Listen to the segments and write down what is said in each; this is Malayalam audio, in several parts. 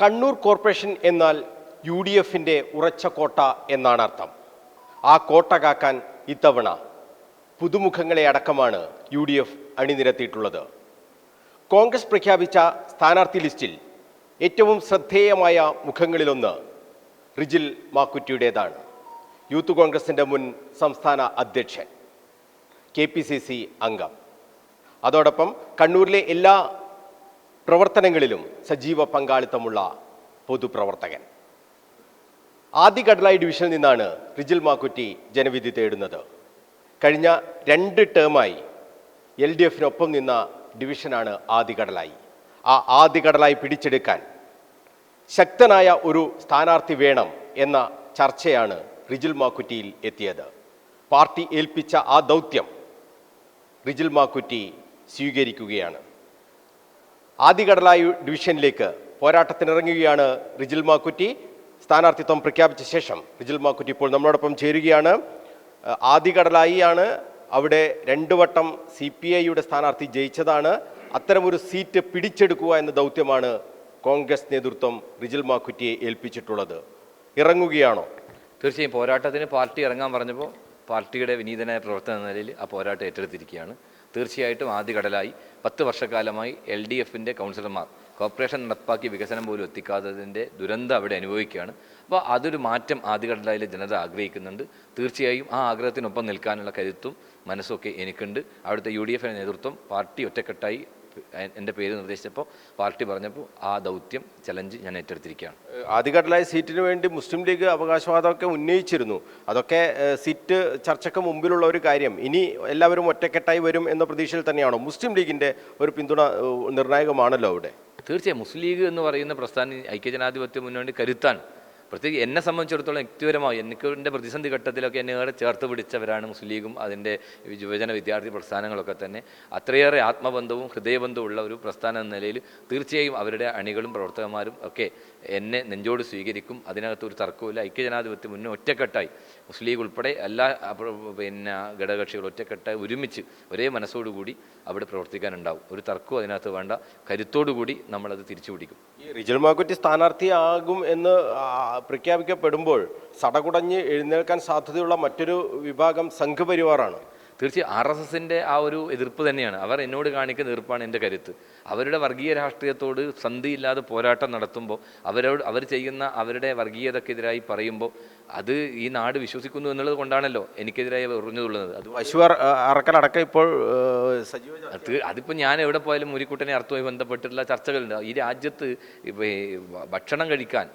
കണ്ണൂർ കോർപ്പറേഷൻ എന്നാൽ യു ഡി എഫിന്റെ ഉറച്ച കോട്ട എന്നാണ് അർത്ഥം. ആ കോട്ട കാക്കാൻ ഇത്തവണ പുതുമുഖങ്ങളെ അടക്കമാണ് യു ഡി എഫ് അണിനിരത്തിയിട്ടുള്ളത്. കോൺഗ്രസ് പ്രഖ്യാപിച്ച സ്ഥാനാർത്ഥി ലിസ്റ്റിൽ ഏറ്റവും ശ്രദ്ധേയമായ മുഖങ്ങളിലൊന്ന് റിജിൽ മാക്കുറ്റിയുടേതാണ്. യൂത്ത് കോൺഗ്രസിന്റെ മുൻ സംസ്ഥാന അധ്യക്ഷൻ കെ പി സി സി അംഗം. അതോടൊപ്പം കണ്ണൂരിലെ എല്ലാ പ്രവർത്തനങ്ങളിലും സജീവ പങ്കാളിത്തമുള്ള പൊതുപ്രവർത്തകൻ. ആദ്യ കടലായി ഡിവിഷനിൽ നിന്നാണ് റിജിൽ മാക്കുറ്റി ജനവിധി തേടുന്നത്. കഴിഞ്ഞ രണ്ട് ടേമായി എൽ ഡി എഫിനൊപ്പം നിന്ന ഡിവിഷനാണ് ആദ്യ കടലായി ആ ആദ്യ കടലായി പിടിച്ചെടുക്കാൻ ശക്തനായ ഒരു സ്ഥാനാർത്ഥി വേണം എന്ന ചർച്ചയാണ് റിജിൽ മാക്കുറ്റിയിൽ എത്തിയത്. പാർട്ടി ഏൽപ്പിച്ച ആ ദൗത്യം റിജിൽ മാക്കുറ്റി സ്വീകരിക്കുകയാണ്. ആദ്യകടലായി ഡിവിഷനിലേക്ക് പോരാട്ടത്തിനിറങ്ങുകയാണ് റിജിൽ മാക്കുറ്റി. സ്ഥാനാർത്ഥിത്വം പ്രഖ്യാപിച്ച ശേഷം റിജിൽ മാക്കുറ്റി ഇപ്പോൾ നമ്മളോടൊപ്പം ചേരുകയാണ്. ആദികടലായിയാണ് അവിടെ രണ്ടു വട്ടം സി പി ഐയുടെ സ്ഥാനാർത്ഥി ജയിച്ചതാണ്. അത്തരമൊരു സീറ്റ് പിടിച്ചെടുക്കുക എന്ന ദൗത്യമാണ് കോൺഗ്രസ് നേതൃത്വം റിജിൽ മാക്കുറ്റിയെ ഏൽപ്പിച്ചിട്ടുള്ളത്. ഇറങ്ങുകയാണോ? തീർച്ചയായും പോരാട്ടത്തിന് പാർട്ടി ഇറങ്ങാൻ പറഞ്ഞപ്പോൾ പാർട്ടിയുടെ വിനീതനായ പ്രവർത്തന നിലയിൽ ആ പോരാട്ടം ഏറ്റെടുത്തിരിക്കുകയാണ്. തീർച്ചയായിട്ടും ആദ്യ കടലായി. പത്ത് വർഷക്കാലമായി എൽ ഡി എഫിന്റെ കൗൺസിലർമാർ കോർപ്പറേഷൻ നടപ്പാക്കി വികസനം പോലും എത്തിക്കാത്തതിന്റെ ദുരന്തം അവിടെ അനുഭവിക്കുകയാണ്. അപ്പോൾ അതൊരു മാറ്റം ആദ്യ കടലായിലെ ജനത ആഗ്രഹിക്കുന്നുണ്ട്. തീർച്ചയായും ആ ആഗ്രഹത്തിനൊപ്പം നിൽക്കാനുള്ള കരുത്തും മനസ്സൊക്കെ എനിക്കുണ്ട്. അവിടുത്തെ യു ഡി എഫിന്റെ നേതൃത്വം പാർട്ടി ഒറ്റക്കെട്ടായി എന്റെ പേര് നിർദ്ദേശിച്ചപ്പോൾ പാർട്ടി പറഞ്ഞപ്പോൾ ആ ദൗത്യം ചലഞ്ച് ഞാൻ ഏറ്റെടുത്തിരിക്കുകയാണ്. ആദ്യഘട്ടലായ സീറ്റിന് വേണ്ടി മുസ്ലിം ലീഗ് അവകാശവാദമൊക്കെ ഉന്നയിച്ചിരുന്നു. അതൊക്കെ സീറ്റ് ചർച്ചയ്ക്ക് മുമ്പിലുള്ള ഒരു കാര്യം. ഇനി എല്ലാവരും ഒറ്റക്കെട്ടായി വരും എന്ന പ്രതീക്ഷയിൽ തന്നെയാണോ മുസ്ലിം ലീഗിന്റെ ഒരു പിന്തുണ നിർണായകമാണല്ലോ അവിടെ? തീർച്ചയായും മുസ്ലിം ലീഗ് എന്ന് പറയുന്ന പ്രസ്ഥാനം ഐക്യജനാധിപത്യ മുന്നോട്ട് കരുത്താണ്. പ്രത്യേകിച്ച് എന്നെ സംബന്ധിച്ചിടത്തോളം വ്യക്തിപരമായി എനിക്ക് എന്റെ പ്രതിസന്ധി ഘട്ടത്തിലൊക്കെ എന്നെ ഏറെ ചേർത്ത് പിടിച്ചവരാണ് മുസ്ലിം ലീഗും അതിന്റെ യുവജന വിദ്യാർത്ഥി പ്രസ്ഥാനങ്ങളൊക്കെ തന്നെ. അത്രയേറെ ആത്മബന്ധവും ഹൃദയബന്ധവും ഉള്ള ഒരു പ്രസ്ഥാനം എന്ന നിലയിൽ തീർച്ചയായും അവരുടെ അണികളും പ്രവർത്തകന്മാരും ഒക്കെ എന്നെ നെഞ്ചോട് സ്വീകരിക്കും. അതിനകത്ത് ഒരു തർക്കവുമില്ല. ഐക്യജനാധിപത്യം മുന്നേ ഒറ്റക്കെട്ടായി. മുസ്ലിം ലീഗ് ഉൾപ്പെടെ എല്ലാ പിന്നെ ഘടകകക്ഷികൾ ഒറ്റക്കെട്ടായി ഒരുമിച്ച് ഒരേ മനസ്സോടുകൂടി അവിടെ പ്രവർത്തിക്കാനുണ്ടാവും. ഒരു തർക്കവും അതിനകത്ത് വേണ്ട. കരുത്തോടുകൂടി നമ്മളത് തിരിച്ചു പിടിക്കും ഈ റിജൽ മാക്കുറ്റി സ്ഥാനാർത്ഥിയാകും എന്ന് പ്രഖ്യാപിക്കപ്പെടുമ്പോൾ സടകുടഞ്ഞ് എഴുന്നേൽക്കാൻ സാധ്യതയുള്ള മറ്റൊരു വിഭാഗം സംഘപരിവാറാണ്. തീർച്ചയായും ആർ എസ് എസിന്റെ ആ ഒരു എതിർപ്പ് തന്നെയാണ്. അവർ എന്നോട് കാണിക്കുന്ന എതിർപ്പാണ് എന്റെ കരുത്ത്. അവരുടെ വർഗീയ രാഷ്ട്രീയത്തോട് സന്ധിയില്ലാതെ പോരാട്ടം നടത്തുമ്പോൾ അവരോട് അവർ ചെയ്യുന്ന അവരുടെ വർഗീയതക്കെതിരായി പറയുമ്പോൾ അത് ഈ നാട് വിശ്വസിക്കുന്നു എന്നുള്ളത് കൊണ്ടാണല്ലോ എനിക്കെതിരായി പറഞ്ഞതുള്ളത് അത് അശ്വർ അറക്കലടക്കം ഇപ്പോൾ സജീവ അതിപ്പോൾ ഞാൻ എവിടെ പോയാലും മുരിക്കുട്ടനെ അർത്ഥവുമായി ബന്ധപ്പെട്ടിട്ടുള്ള ചർച്ചകളുണ്ട്. ഈ രാജ്യത്ത് ഭക്ഷണം കഴിക്കാൻ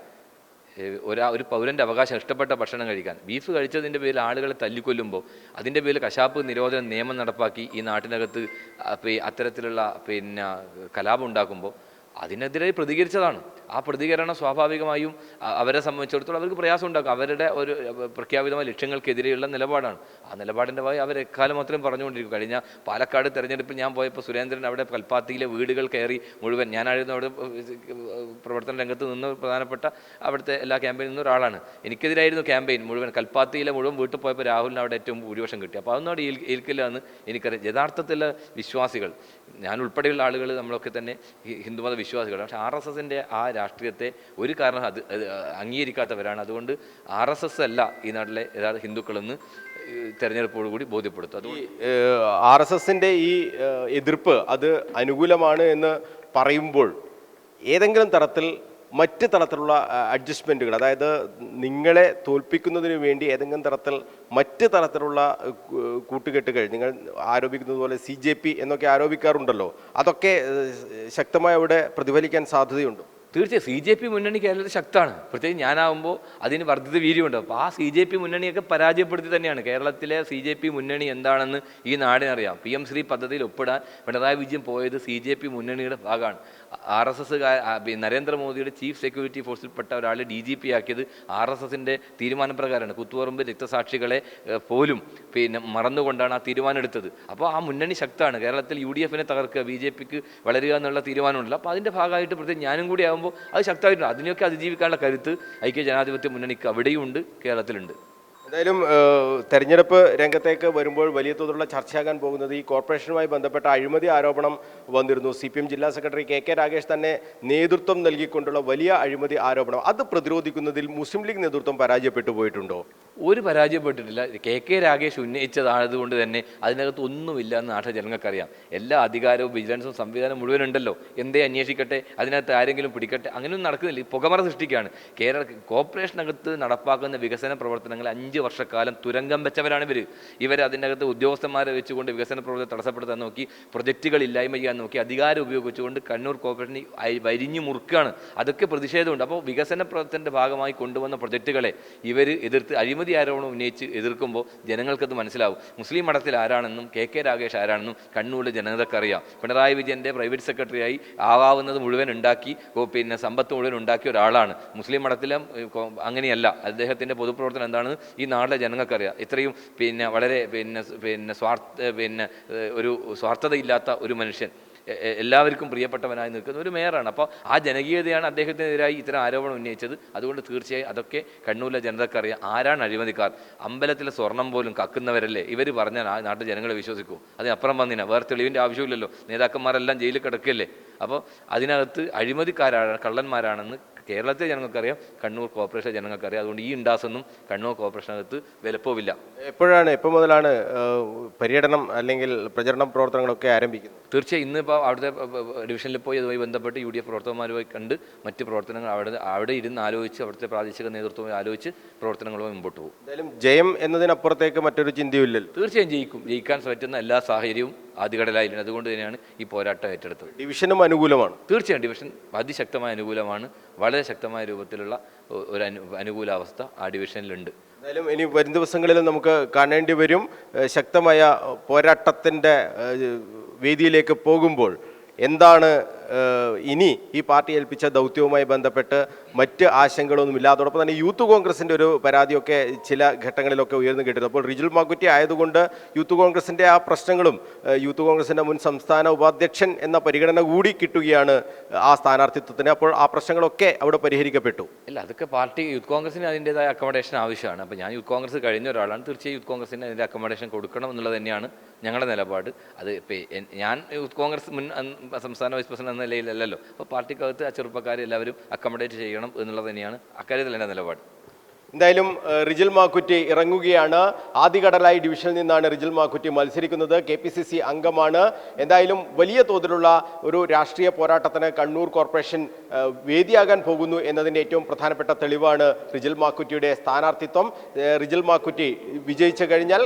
ഒരാ ഒരു പൗരന്റെ അവകാശം ഇഷ്ടപ്പെട്ട ഭക്ഷണം കഴിക്കാൻ. ബീഫ് കഴിച്ചതിന്റെ പേരിൽ ആളുകളെ തല്ലിക്കൊല്ലുമ്പോൾ അതിന്റെ പേരിൽ കശാപ്പ് നിരോധന നിയമം നടപ്പാക്കി ഈ നാട്ടിനകത്ത് അത്തരത്തിലുള്ള പിന്നെ കലാപം ഉണ്ടാക്കുമ്പോൾ അതിനെതിരെ പ്രതികരിച്ചതാണ്. ആ പ്രതികരണം സ്വാഭാവികമായും അവരെ സംബന്ധിച്ചിടത്തോളം അവർക്ക് പ്രയാസം ഉണ്ടാക്കും അവരുടെ ഒരു പ്രഖ്യാപിതമായ ലക്ഷ്യങ്ങൾക്കെതിരെയുള്ള നിലപാടാണ്. ആ നിലപാടിന്റെ ഭാഗം അവർ എക്കാലം മാത്രം പറഞ്ഞുകൊണ്ടിരിക്കും. കഴിഞ്ഞ പാലക്കാട് തെരഞ്ഞെടുപ്പിൽ ഞാൻ പോയപ്പോൾ സുരേന്ദ്രൻ അവിടെ കൽപ്പാത്തിയിലെ വീടുകൾ കയറി മുഴുവൻ ഞാനായിരുന്നു അവിടെ പ്രവർത്തന രംഗത്ത് നിന്ന് പ്രധാനപ്പെട്ട അവിടുത്തെ എല്ലാ ക്യാമ്പയിനിൽ നിന്നും ഒരാളാണ്. എനിക്കെതിരായിരുന്നു ക്യാമ്പയിൻ മുഴുവൻ. കൽപ്പാത്തിയിലെ മുഴുവൻ വീട്ടിൽ പോയപ്പോൾ രാഹുലിന് അവിടെ ഏറ്റവും ഭൂരിപക്ഷം കിട്ടി. അപ്പോൾ അതൊന്നും അവിടെ ഏൽ- ഏൽക്കില്ല എന്ന് എനിക്കറിയാം. യഥാർത്ഥത്തിലെ വിശ്വാസികൾ ഞാൻ ഉൾപ്പെടെയുള്ള ആളുകൾ നമ്മളൊക്കെ തന്നെ ഹിന്ദുമത വിശ്വാസികളാണ് പക്ഷേ ആർ എസ് എസിന്റെ ആ രാഷ്ട്രീയത്തെ ഒരു കാരണം അത് അംഗീകരിക്കാത്തവരാണ്. അതുകൊണ്ട് ആർ എസ് എസ് അല്ല ഈ നാട്ടിലെ യഥാർത്ഥ ഹിന്ദുക്കളെന്ന് തെരഞ്ഞെടുപ്പോട് കൂടി ബോധ്യപ്പെടുത്തും. അത് ആർ എസ് എസിന്റെ ഈ എതിർപ്പ് അത് അനുകൂലമാണ് എന്ന് പറയുമ്പോൾ ഏതെങ്കിലും തരത്തിൽ മറ്റ് തരത്തിലുള്ള അഡ്ജസ്റ്റ്മെന്റുകൾ അതായത് നിങ്ങളെ തോൽപ്പിക്കുന്നതിന് വേണ്ടി ഏതെങ്കിലും തരത്തിൽ മറ്റ് തരത്തിലുള്ള കൂട്ടുകെട്ടുകൾ നിങ്ങൾ ആരോപിക്കുന്നത് പോലെ സി എന്നൊക്കെ ആരോപിക്കാറുണ്ടല്ലോ അതൊക്കെ ശക്തമായി അവിടെ പ്രതിഫലിക്കാൻ സാധ്യതയുണ്ട്. തീർച്ചയായും സി ജെ പി മുന്നണി കേരളത്തിൽ ശക്തമാണ്. പ്രത്യേകിച്ച് ഞാനാവുമ്പോൾ അതിന് വർദ്ധിത വീര്യമുണ്ട്. അപ്പോൾ ആ സി ജെ പി മുന്നണിയൊക്കെ പരാജയപ്പെടുത്തി തന്നെയാണ്. കേരളത്തിലെ സി ജെ പി മുന്നണി എന്താണെന്ന് ഈ നാടിനറിയാം. പി എം ശ്രീ പദ്ധതിയിൽ ഒപ്പിടാൻ പിണറായി വിജയൻ പോയത് സി ജെ പി മുന്നണിയുടെ ഭാഗമാണ്. ആർ എസ് എസ് നരേന്ദ്രമോദിയുടെ ചീഫ് സെക്യൂരിറ്റി ഫോഴ്സിൽപ്പെട്ട ഒരാളെ ഡി ജി പി ആക്കിയത് ആർ എസ് എസിന്റെ തീരുമാനപ്രകാരമാണ്. കുത്തുപറമ്പ് രക്തസാക്ഷികളെ പോലും പിന്നെ മറന്നുകൊണ്ടാണ് ആ തീരുമാനം എടുത്തത്. അപ്പോൾ ആ മുന്നണി ശക്തമാണ്. കേരളത്തിൽ യു ഡി എഫിനെ തകർക്കുക ബി ജെ പിക്ക് വളരുക എന്നുള്ള തീരുമാനമുണ്ടല്ലോ. അപ്പോൾ അതിന്റെ ഭാഗമായിട്ട് പ്രത്യേകിച്ച് ഞാനും കൂടി ആകുമ്പോൾ അത് ശക്തമായിട്ടുണ്ട്. അതിനെയൊക്കെ അതിജീവിക്കാനുള്ള കരുത്ത് ഐക്യ ജനാധിപത്യ മുന്നണിക്ക് അവിടെയുമുണ്ട് കേരളത്തിലുണ്ട്. എന്തായാലും തെരഞ്ഞെടുപ്പ് രംഗത്തേക്ക് വരുമ്പോൾ വലിയ തോതിലുള്ള ചർച്ചയാകാൻ പോകുന്നത് ഈ കോർപ്പറേഷനുമായി ബന്ധപ്പെട്ട അഴിമതി ആരോപണം വന്നിരുന്നു. സി പി എം ജില്ലാ സെക്രട്ടറി കെ കെ രാഗേഷ് തന്നെ നേതൃത്വം നൽകിക്കൊണ്ടുള്ള വലിയ അഴിമതി ആരോപണം. അത് പ്രതിരോധിക്കുന്നതിൽ മുസ്ലിം ലീഗ് നേതൃത്വം പരാജയപ്പെട്ടു പോയിട്ടുണ്ടോ? ഒരു പരാജയപ്പെട്ടിട്ടില്ല. കെ കെ രാഗേഷ് ഉന്നയിച്ചതായതുകൊണ്ട് തന്നെ അതിനകത്ത് ഒന്നുമില്ല എന്ന് നാട്ടിലെ ജനങ്ങൾക്കറിയാം. എല്ലാ അധികാരവും വിജിലൻസും സംവിധാനം മുഴുവൻ ഉണ്ടല്ലോ എന്തേ അന്വേഷിക്കട്ടെ? അതിനകത്ത് ആരെങ്കിലും പിടിക്കട്ടെ? അങ്ങനെയൊന്നും നടക്കുന്നില്ല. പുകമറ സൃഷ്ടിക്കുകയാണ്. കേരള കോർപ്പറേഷനകത്ത് നടപ്പാക്കുന്ന വികസന പ്രവർത്തനങ്ങൾ അഞ്ച് വർഷക്കാലം തുരങ്കം വെച്ചവരാണ് ഇവർ ഇവർ അതിനകത്ത് ഉദ്യോഗസ്ഥന്മാരെ വെച്ചുകൊണ്ട് വികസന പ്രവർത്തനം തടസ്സപ്പെടുത്താൻ നോക്കി പ്രൊജക്റ്റുകൾ ഇല്ലായ്മ ചെയ്യാൻ നോക്കി അധികാരം ഉപയോഗിച്ചുകൊണ്ട് കണ്ണൂർ കോർപ്പറേഷനെ വരിഞ്ഞു മുറുക്കുകയാണ്. അതൊക്കെ പ്രതിഷേധമുണ്ട്. അപ്പോൾ വികസന പ്രവർത്തനത്തിന്റെ ഭാഗമായി കൊണ്ടുവന്ന പ്രൊജക്റ്റുകളെ ഇവർ എതിർത്ത് അഴിമതി ആരോപണം ഉന്നയിച്ച് എതിർക്കുമ്പോൾ ജനങ്ങൾക്കത് മനസ്സിലാവും. മുസ്ലിം മഠത്തിൽ ആരാണെന്നും കെ കെ രാഗേഷ് ആരാണെന്നും കണ്ണൂരിലെ ജനതക്കറിയാം പിണറായി വിജയന്റെ പ്രൈവറ്റ് സെക്രട്ടറിയായി ആവാവുന്നത് മുഴുവൻ ഉണ്ടാക്കി പിന്നെ സമ്പത്ത് മുഴുവൻ ഉണ്ടാക്കിയ ഒരാളാണ്. മുസ്ലിം മഠത്തിലും അങ്ങനെയല്ല. അദ്ദേഹത്തിന്റെ പൊതുപ്രവർത്തനം എന്താണെന്ന് ഈ നാട്ടിലെ ജനങ്ങൾക്കറിയാം. ഇത്രയും പിന്നെ വളരെ പിന്നെ പിന്നെ സ്വാർത്ഥ പിന്നെ ഒരു സ്വാർത്ഥതയില്ലാത്ത ഒരു മനുഷ്യൻ. എല്ലാവർക്കും പ്രിയപ്പെട്ടവനായി നിൽക്കുന്ന ഒരു മേയറാണ്. അപ്പോൾ ആ ജനകീയതയാണ് അദ്ദേഹത്തിനെതിരായി ഇത്തരം ആരോപണം ഉന്നയിച്ചത്. അതുകൊണ്ട് തീർച്ചയായും അതൊക്കെ കണ്ണൂരിലെ ജനതക്കറിയാം. ആരാണ് അഴിമതിക്കാർ? അമ്പലത്തിലെ സ്വർണം പോലും കക്കുന്നവരല്ലേ? ഇവർ പറഞ്ഞാൽ ആ നാട്ടിൽ ജനങ്ങളെ വിശ്വസിക്കൂ. അതിനപ്പുറം വന്നിന. വേറെ തെളിവിന്റെ ആവശ്യമില്ലല്ലോ. നേതാക്കന്മാരെല്ലാം ജയിലിൽ കിടക്കല്ലേ അപ്പോൾ അതിനകത്ത് അഴിമതിക്കാരാണ് കള്ളന്മാരാണെന്ന് കേരളത്തിലെ ജനങ്ങൾക്കറിയാം കണ്ണൂർ കോർപ്പറേഷൻ ജനങ്ങൾക്കറിയാം. അതുകൊണ്ട് ഈ ഇൻഡാസൊന്നും കണ്ണൂർ കോർപ്പറേഷനകത്ത് വിലപ്പോവില്ല. എപ്പോഴാണ് എപ്പോൾ മുതലാണ് പര്യടനം അല്ലെങ്കിൽ പ്രചരണ പ്രവർത്തനങ്ങളൊക്കെ ആരംഭിക്കുന്നത്? തീർച്ചയായും ഇന്നിപ്പോൾ അവിടുത്തെ ഡിവിഷനിൽ പോയി അതുമായി ബന്ധപ്പെട്ട് യു ഡി എഫ് പ്രവർത്തകന്മാരുമായി കണ്ട് മറ്റ് പ്രവർത്തനങ്ങൾ അവിടെ അവിടെ ഇരുന്ന് ആലോചിച്ച് അവിടുത്തെ പ്രാദേശിക നേതൃത്വമായി ആലോചിച്ച് പ്രവർത്തനങ്ങളുമായി മുമ്പോട്ട് പോകും. എന്തായാലും ജയം എന്നതിനപ്പുറത്തേക്ക് മറ്റൊരു ചിന്തയുമില്ലല്ലോ. തീർച്ചയായും ജയിക്കും. ജയിക്കാൻ പറ്റുന്ന എല്ലാ സാഹചര്യവും ആദ്യകടലായിരുന്നു അതുകൊണ്ട് തന്നെയാണ് ഈ പോരാട്ടം ഏറ്റെടുത്തത്. ഡിവിഷനും അനുകൂലമാണ്. തീർച്ചയായും ഡിവിഷൻ അതിശക്തമായ അനുകൂലമാണ്. വളരെ ശക്തമായ രൂപത്തിലുള്ള ഒരു അനു അനുകൂലാവസ്ഥ ആ ഡിവിഷനിലുണ്ട്. എന്തായാലും ഇനി വരും ദിവസങ്ങളിൽ നമുക്ക് കാണേണ്ടി വരും. ശക്തമായ പോരാട്ടത്തിന്റെ വേദിയിലേക്ക് പോകുമ്പോൾ എന്താണ് ഇനി ഈ പാർട്ടി ഏൽപ്പിച്ച ദൗത്യവുമായി ബന്ധപ്പെട്ട് മറ്റ് ആശങ്കകളൊന്നും അതോടൊപ്പം തന്നെ യൂത്ത് കോൺഗ്രസിന്റെ ഒരു പരാതിയൊക്കെ ചില ഘട്ടങ്ങളിലൊക്കെ ഉയർന്നു കേട്ടിരുന്നു. അപ്പോൾ റിജുൽ മാക്കുറ്റി ആയതുകൊണ്ട് യൂത്ത് കോൺഗ്രസിന്റെ ആ പ്രശ്നങ്ങളും യൂത്ത് കോൺഗ്രസിന്റെ മുൻ സംസ്ഥാന ഉപാധ്യക്ഷൻ എന്ന പരിഗണന കൂടി കിട്ടുകയാണ് ആ സ്ഥാനാർത്ഥിത്വത്തിന്. അപ്പോൾ ആ പ്രശ്നങ്ങളൊക്കെ അവിടെ പരിഹരിക്കപ്പെട്ടു. ഇല്ല അതൊക്കെ പാർട്ടി യൂത്ത് കോൺഗ്രസിന് അതിന്റെതായ അക്കോമഡേഷൻ ആവശ്യമാണ്. അപ്പോൾ ഞാൻ യൂത്ത് കോൺഗ്രസ് കഴിഞ്ഞ ഒരാളാണ്. തീർച്ചയായും യൂത്ത് കോൺഗ്രസിന് അതിന്റെ അക്കോമഡേഷൻ കൊടുക്കണം എന്നുള്ളത് തന്നെയാണ് ഞങ്ങളുടെ നിലപാട്. അത് ഞാൻ യൂത്ത് കോൺഗ്രസ് മുൻ സംസ്ഥാന വൈസ് പ്രസിഡന്റ് നിലയിലല്ലല്ലോ. അപ്പോൾ പാർട്ടിക്കകത്ത് ആ ചെറുപ്പക്കാരെ എല്ലാവരും അക്കോമഡേറ്റ് ചെയ്യണം എന്നുള്ളത് തന്നെയാണ് അക്കാര്യത്തിൽ എന്റെ നിലപാട്. എന്തായാലും റിജിൽ മാക്കുറ്റി ഇറങ്ങുകയാണ്. ആദികടലായി ഡിവിഷനിൽ നിന്നാണ് റിജിൽ മാക്കുറ്റി മത്സരിക്കുന്നത്. കെ പി സി സി അംഗമാണ്. എന്തായാലും വലിയ തോതിലുള്ള ഒരു രാഷ്ട്രീയ പോരാട്ടത്തിന് കണ്ണൂർ കോർപ്പറേഷൻ വേദിയാകാൻ പോകുന്നു എന്നതിന്റെ ഏറ്റവും പ്രധാനപ്പെട്ട തെളിവാണ് റിജിൽ മാക്കുറ്റിയുടെ സ്ഥാനാർത്ഥിത്വം. റിജിൽ മാക്കുറ്റി വിജയിച്ചു കഴിഞ്ഞാൽ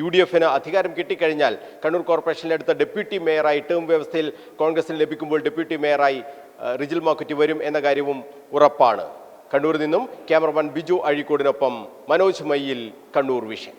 യു ഡി എഫിന് അധികാരം കിട്ടിക്കഴിഞ്ഞാൽ കണ്ണൂർ കോർപ്പറേഷനിലെ അടുത്ത ഡെപ്യൂട്ടി മേയറായി ടേം വ്യവസ്ഥയിൽ കോൺഗ്രസിന് ലഭിക്കുമ്പോൾ ഡെപ്യൂട്ടി മേയറായി റിജിൽ മാക്കുറ്റി വരും എന്ന കാര്യവും ഉറപ്പാണ്. കണ്ണൂരിൽ നിന്നും ക്യാമറമാൻ ബിജു അഴീക്കോടിനൊപ്പം മനോജ് മയ്യിൽ കണ്ണൂർ വിഷൻ.